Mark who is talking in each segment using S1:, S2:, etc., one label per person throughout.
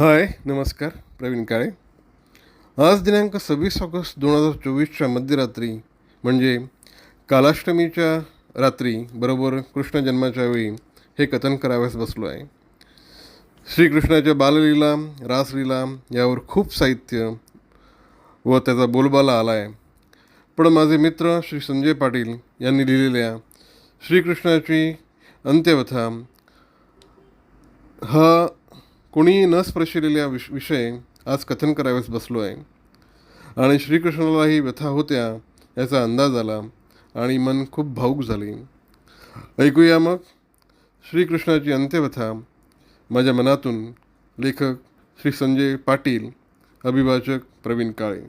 S1: हाय नमस्कार प्रवीण काळे. आज दिनांक सव्वीस ऑगस्ट दोन हजार चोवीसच्या मध्यरात्री म्हणजे कालाष्टमीच्या रात्री बरोबर कृष्ण जन्माच्या वेळी हे कथन करावयास बसलो आहे. श्रीकृष्णाच्या बाललीला रासलीला यावर खूप साहित्य व त्याचा बोलबाला आला आहे पण माझे मित्र श्री संजय पाटील यांनी लिहिलेल्या श्रीकृष्णाची अंत्यवथा हा कोणी न स्पर्शिलेल्या विष विषय आज कथन करावेस बसलो आहे. आणि श्रीकृष्णालाही व्यथा होत्या याचा अंदाज आला आणि मन खूप भाऊक झाले. ऐकूया मग श्रीकृष्णाची अंत्यव्यथा माझ्या मनातून लेखक श्री संजय पाटील अभिवाचक प्रवीण काळे.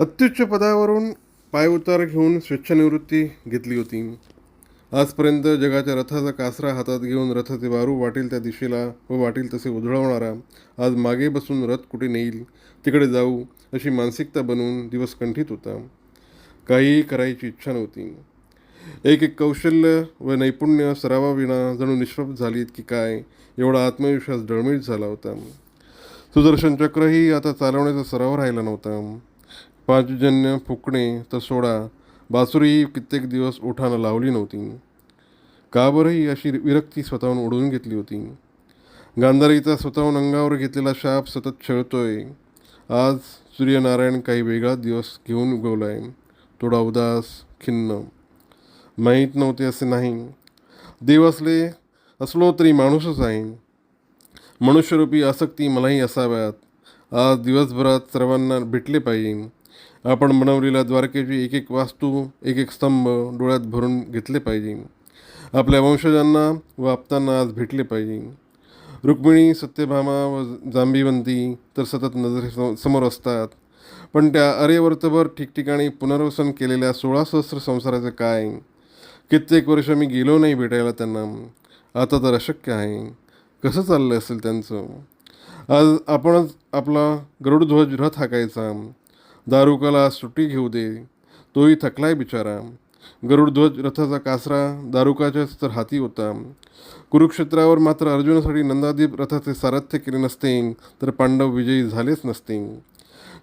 S1: अत्युच्च पदावरून पायउतार घेऊन स्वेच्छानिवृत्ती घेतली होती. आजपर्यंत जगाच्या रथाचा कासरा हातात घेऊन रथाचे वारू वाटेल त्या दिशेला व वाटेल तसे उधळवणारा आज मागे बसून रथ कुठे नेईल तिकडे जाऊ अशी मानसिकता बनवून दिवस कंठित होता. काहीही करायची इच्छा नव्हती. एक एक कौशल्य व नैपुण्य सरावाविना जणू निष्प्रभ झालीत की काय एवढा आत्मविश्वास डळमळीत झाला होता. सुदर्शन चक्रही आता चालवण्याचा सराव राहिला नव्हता. पाचजन्य फुकणे तर सोडा बासुरीही कित्येक दिवस उठानं लावली नव्हती. का बरं ही अशी विरक्ती स्वतःहून ओढून घेतली होती? गांधारीचा स्वतःहून अंगावर घेतलेला शाप सतत छळतोय. आज सूर्यनारायण काही वेगळा दिवस घेऊन उगवलाय. थोडा उदास खिन्न. माहीत नव्हते असे नाही. देव असले असलो तरी माणूसच आहे. मनुष्यरूपी आसक्ती मलाही असाव्यात. आज दिवसभरात सर्वांना भेटले पाहिजे. आपण बनवलेल्या द्वारकेची एक एक वास्तू एक एक स्तंभ डोळ्यात भरून घेतले पाहिजे. आपल्या वंशजांना व आप्तांना आज भेटले पाहिजे. रुक्मिणी सत्यभामा व जांबीवंती तर सतत नजरे समोर असतात. पण त्या अरेवर्तभर ठिकठिकाणी पुनर्वसन केलेल्या सोळा सहस्र संसाराचं काय? कित्येक वर्ष मी गेलो नाही भेटायला त्यांना. आता तर अशक्य आहे. कसं चाललं असेल त्यांचं? आज आपणच आपला गरुडध्वज रथ हाकायचा. दारुकाला सुट्टी घेऊ दे. तोही थकलाय बिचारा. गरुडध्वज रथाचा कासरा दारुकाच्याच तर हाती होता. कुरुक्षेत्रावर मात्र अर्जुनासाठी नंदादीप रथाचे सारथ्य केले नसते तर पांडव विजयी झालेच नसते.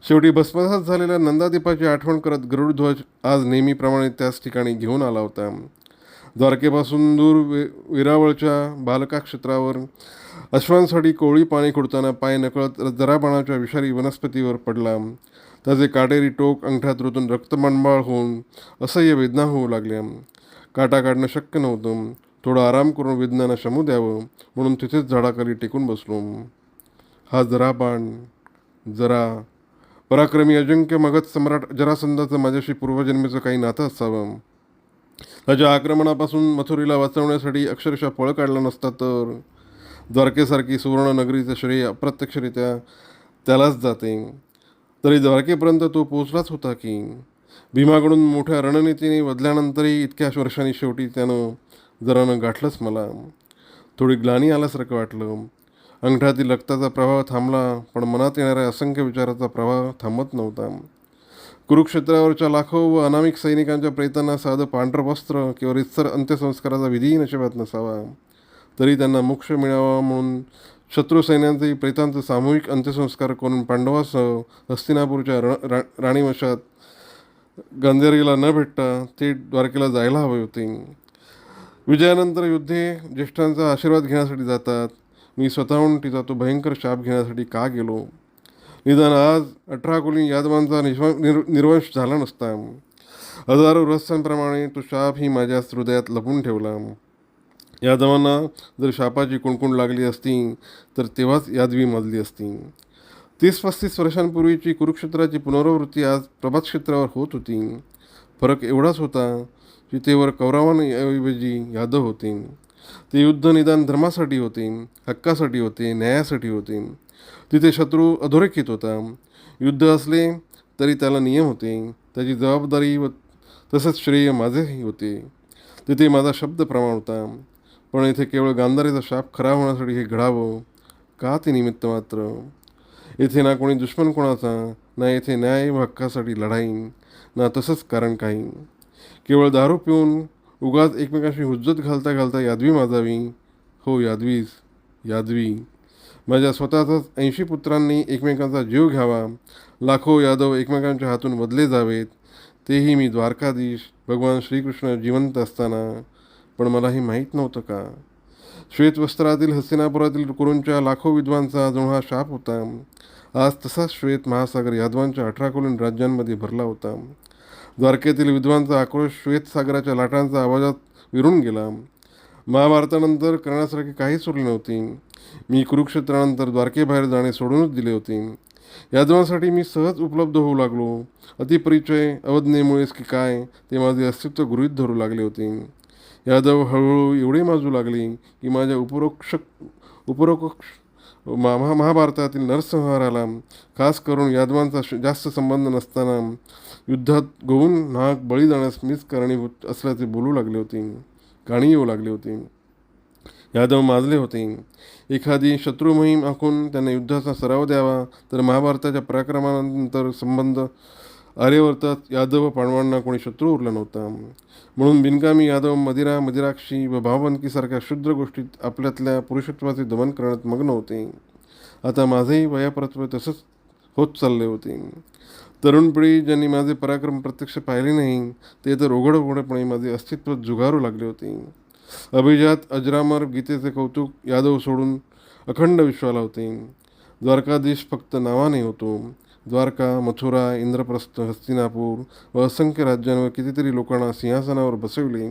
S1: शेवटी भस्मसात झालेल्या नंदादीपाची आठवण करत गरुडध्वज आज नेहमीप्रमाणे त्याच ठिकाणी घेऊन आला होता. द्वारकेपासून दूर वि विरावळच्या बालका क्षेत्रावर अश्वांसाठी कोळी पाणी खुडताना पाय नकळत जराबाणाच्या विषारी वनस्पतीवर पडला. त्याचे काटेरी टोक अंगठ्यात रुतून रक्तमंबाळ होऊन असह्य वेदना होऊ लागल्या. काटा काढणं शक्य नव्हतं. थोडा आराम करून वेदनांना शमू द्यावं म्हणून तिथेच झाडाखाली टेकून बसलो. हा जराबाण जरा पराक्रमी अजिंक्य मगध सम्राट जरासंधाचं माझ्याशी पूर्वजन्मेचं काही नातं असावं. त्याच्या आक्रमणापासून मथुरीला वाचवण्यासाठी अक्षरशः पळ काढला नसता तर द्वारकेसारखी सुवर्णनगरीचं श्रेय अप्रत्यक्षरित्या त्यालाच जाते. तरी द्वारकेपर्यंत तो पोचलाच होता की भीमाकडून मोठ्या रणनीतीने बदल्यानंतरही इतक्या वर्षांनी शेवटी त्यानं जरानं गाठलंच मला. थोडी ग्लानी आल्यासारखं वाटलं. अंगठ्यातील रक्ताचा प्रभाव थांबला पण मनात येणाऱ्या असंख्य विचाराचा प्रभाव थांबत नव्हता. कुरुक्षेत्रावरच्या लाखो व अनामिक सैनिकांच्या प्रेतांना साधं पांढर वस्त्र किंवा रितसर अंत्यसंस्काराचा विधीही नशिबात नसावा. तरी त्यांना मोक्ष मिळावा म्हणून शत्रू सैन्यांचेही प्रेतांचं सामूहिक अंत्यसंस्कार करून पांडवासह हस्तिनापूरच्या रण रा राणीवशात गांधेरीला न भेटता ते द्वारकेला जायला हवे होते. विजयानंतर युद्धे ज्येष्ठांचा आशीर्वाद घेण्यासाठी जातात. मी स्वतःहून तिचा तो भयंकर शाप घेण्यासाठी का गेलो? निदान आज अठरा कोली यादवांचा निश्व निर निर्वंश झाला नसता. हजारो रहस्यांप्रमाणे तो शाप ही माझ्या हृदयात लपून ठेवला. यादवांना जर शापाची कुणकुण लागली असती तर तेव्हाच यादवी मजली असती. तीस पस्तीस वर्षांपूर्वीची कुरुक्षेत्राची पुनरावृत्ती आज प्रभात क्षेत्रावर होत होती. फरक एवढाच होता की तेवर कौरवांऐवजी यादव होते. ते युद्ध निदान धर्मासाठी होते हक्कासाठी होते न्यायासाठी होते. तिथे शत्रू अधोरेखित होता. युद्ध असले तरी त्याला नियम होते. त्याची जबाबदारी व तसंच श्रेय माझेही होते. तिथे माझा शब्द प्रमाण होता. पण इथे केवळ गांधारीचा शाप खरा होण्यासाठी हे घडावं का ते निमित्त मात्र? येथे ना कोणी दुश्मन कोणाचा ना येथे न्याय व हक्कासाठी लढाई ना तसंच कारण काही. केवळ दारू पिऊन उगाच एकमेकाशी हुज्जत घालता घालता यादवी माजावी. हो यादवीच यादवी. माझ्या स्वतःचाच ऐंशी पुत्रांनी एकमेकांचा जीव घ्यावा लाखो यादव एकमेकांच्या हातून बदले जावेत तेही मी द्वारकाधीश भगवान श्रीकृष्ण जिवंत असताना. पण मला हे माहीत नव्हतं का? श्वेतवस्त्रातील हस्तिनापुरातील कुरूंच्या लाखो विद्वांचा जणू हा शाप होता. आज तसाच श्वेत महासागर यादवांच्या अठरा कुलीन राज्यांमध्ये भरला होता. द्वारकेतील विद्वांचा आक्रोश श्वेत सागराच्या लाटांचा आवाजात विरून गेला. महाभारतानंतर करण्यासारखी काहीच उरली नव्हती. मी कुरुक्षेत्रानंतर द्वारकेबाहेर जाणे सोडूनच दिले होते. यादवांसाठी मी सहज उपलब्ध होऊ लागलो. अतिपरिचय अवज्ञेमुळेच की काय ते माझे अस्तित्व गृहीत धरू लागले होते. यादव हळूहळू एवढे माजू लागले की माझ्या उपरोक्ष उपरोक्ष महा महाभारतातील नरसंहाराला खास करून यादवांचा श- जास्त संबंध नसताना युद्धात गोवून नाग बळी जाण्यास मीच कारणीभूत असल्याचे बोलू लागले होते. गाणी येऊ लागली होती. यादव माजले होते. एखादी शत्रू मोहीम आखून त्यांना युद्धाचा सराव द्यावा तर महाभारताच्या पराक्रमानंतर संबंध आर्यवर्तात यादव व पांडवांना कोणी शत्रू उरला नव्हता. म्हणून बिनकामी यादव मदिरा मदिराक्षी व भावबंदकीसारख्या क्षुद्र गोष्टीत आपल्यातल्या पुरुषत्वाचे दमन करण्यात मग्न होते. आता माझेही वयापरत्व तसंच होत चालले होते. तरुण पिढी ज्यांनी माझे पराक्रम प्रत्यक्ष पाहिले नाही ते तर उघड उघडपणे माझे अस्तित्व जुगारू लागले होते. अभिजात अजरामर गीतेचे कौतुक यादव सोडून अखंड विश्वाला होते. द्वारकाधीश फक्त नावाने होतो. द्वारका मथुरा इंद्रप्रस्थ हस्तिनापूर व असंख्य राज्यांवर कितीतरी लोकांना सिंहासनावर बसविले.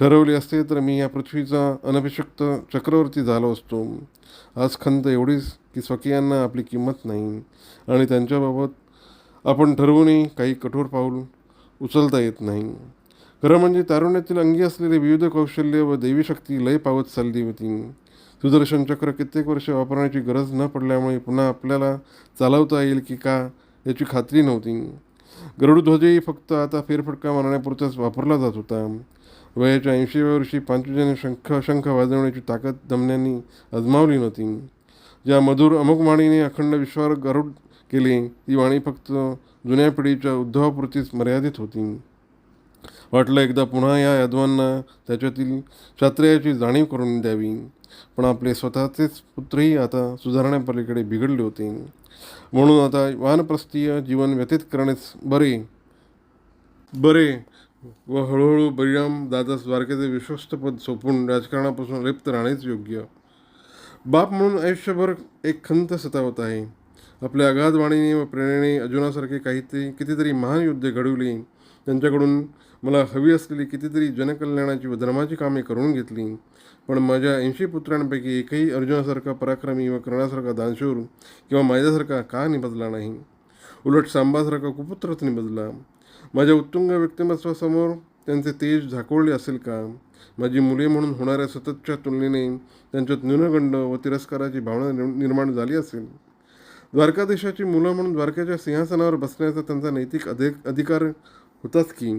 S1: ठरवले असते तर मी या पृथ्वीचा अनभिषक्त चक्रवर्ती झालो असतो. आज खंत एवढीच की स्वकीयांना आपली किंमत नाही आणि त्यांच्याबाबत आपण ठरवूनही काही कठोर पाऊल उचलता येत नाही. खरं म्हणजे तारुण्यातील अंगी असलेले विविध कौशल्य व देवी शक्ती लय पावत चालली होती. सुदर्शन चक्र कित्येक वर्ष वापरण्याची गरज न पडल्यामुळे पुन्हा आपल्याला चालवता येईल की का याची खात्री नव्हती. गरुडध्वजही फक्त आता फेरफटका मारण्यापुरताच वापरला जात होता. वयाच्या ऐंशीव्या वर्षी पांचजन्य शंख शंख वाजवण्याची ताकद दमन्यांनी अजमावली नव्हती. ज्या मधुर अमुक वाणीने अखंड विश्वावर गरुड केले ती वाणी फक्त जुन्या पिढीच्या उद्धवापुरतीच मर्यादित होती. वाटलं एकदा पुन्हा या यादवांना त्याच्यातील शास्त्रीयाची जाणीव करून द्यावी. पण आपले स्वतःचेच पुत्रही आता सुधारण्यापलीकडे बिघडले होते. म्हणून आता वानप्रस्थीय जीवन व्यतीत करणेच बरे बरे व हळूहळू बळीराम दादास द्वारकेचे विश्वस्तपद सोपून राजकारणापासून लिप्त राहणेच योग्य. बाप म्हणून आयुष्यभर एक खंत सतावत आहे. आपल्या अगाध वाणीने व प्रेरणेने अर्जुनासारखे काहीतरी कितीतरी महान युद्धे घडवली. त्यांच्याकडून मला हवी असलेली कितीतरी जनकल्याणाची व धर्माची कामे करून घेतली. पण माझ्या ऐंशी पुत्रांपैकी एकही अर्जुनासारखा पराक्रमी व कर्णासारखा दानशूर किंवा माझ्यासारखा का निबदला नाही? उलट सांबासारखा कुपुत्रच निबदला माझ्या उत्तुंग व्यक्तिमत्वासमोर त्यांचे तेज झाकोळले असेल का? माझी मुले म्हणून होणाऱ्या सततच्या तुलनेने त्यांच्यात न्यूनगंड व तिरस्काराची भावना निर्माण झाली असेल. द्वारकाधीशाची मुलं म्हणून द्वारकेच्या सिंहासनावर बसण्याचा त्यांचा नैतिक अधिक अधिकार होताच की?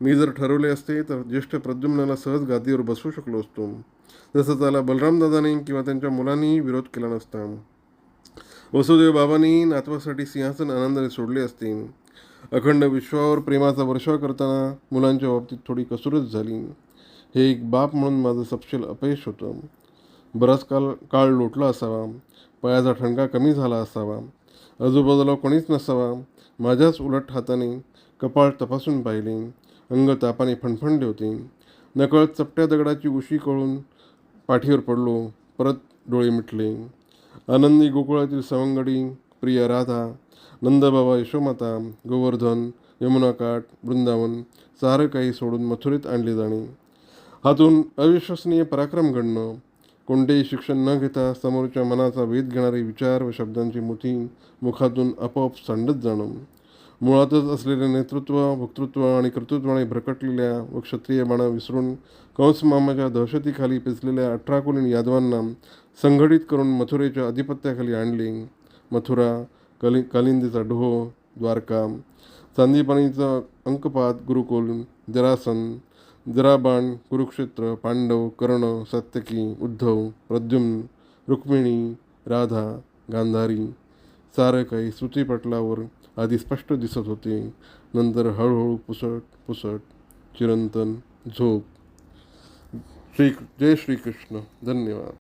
S1: मी जर ठरवले असते तर ज्येष्ठ प्रद्युम्नाला सहज गादीवर बसवू शकलो असतो. जसं त्याला बलरामदादाने किंवा त्यांच्या मुलांनीही विरोध केला नसता. वसुदेव बाबांनी नातवासाठी सिंहासन आनंदाने सोडले असते. अखंड विश्वावर प्रेमाचा वर्षाव करताना मुलांच्या बाबतीत थोडी कसूरच झाली. हे एक बाप म्हणून माझं सपशेल अपयश होतं. बराच काल काळ लोटला असावा. पायाचा ठणका कमी झाला असावा. आजूबाजूला कोणीच नसावा. माझ्याच उलट हाताने कपाळ तपासून पाहिले. अंग तापाने फणफणले होते. नकळत चपट्या दगडाची उशी कळून पाठीवर पडलो. परत डोळे मिटले. आनंदी गोकुळातील सवंगडी प्रिया राधा नंदबाबा यशोमाता गोवर्धन यमुनाकाठ वृंदावन सारं काही सोडून मथुरेत आणले जाणे. हातून अविश्वसनीय पराक्रम घडणं कोणतेही शिक्षण न घेता समोरच्या मनाचा वेध घेणारे विचार व शब्दांची मुठी मुखातून आपोआप सांडत जाणं. मुळातच असलेले नेतृत्व वक्तृत्व आणि कर्तृत्वाने भरकटलेल्या व क्षत्रिय बाणा विसरून कंसमामाच्या दहशतीखाली पेचलेल्या अठरा कुलीन यादवांना संघटित करून मथुरेच्या अधिपत्याखाली आणले. मथुरा कलि कालिंदीचा डोह द्वारका चांदीपाणीचा अंकपात गुरुकुल जरासन जराबाण कुरुक्षेत्र पांडव कर्ण सत्यकी उद्धव प्रद्युम्न रुक्मिणी राधा गांधारी सारं काही स्तुतीपटलावर आधी स्पष्ट दिसत होते. नंतर हळूहळू पुसट पुसट चिरंतन झोप. श्री जय श्रीकृष्ण. धन्यवाद.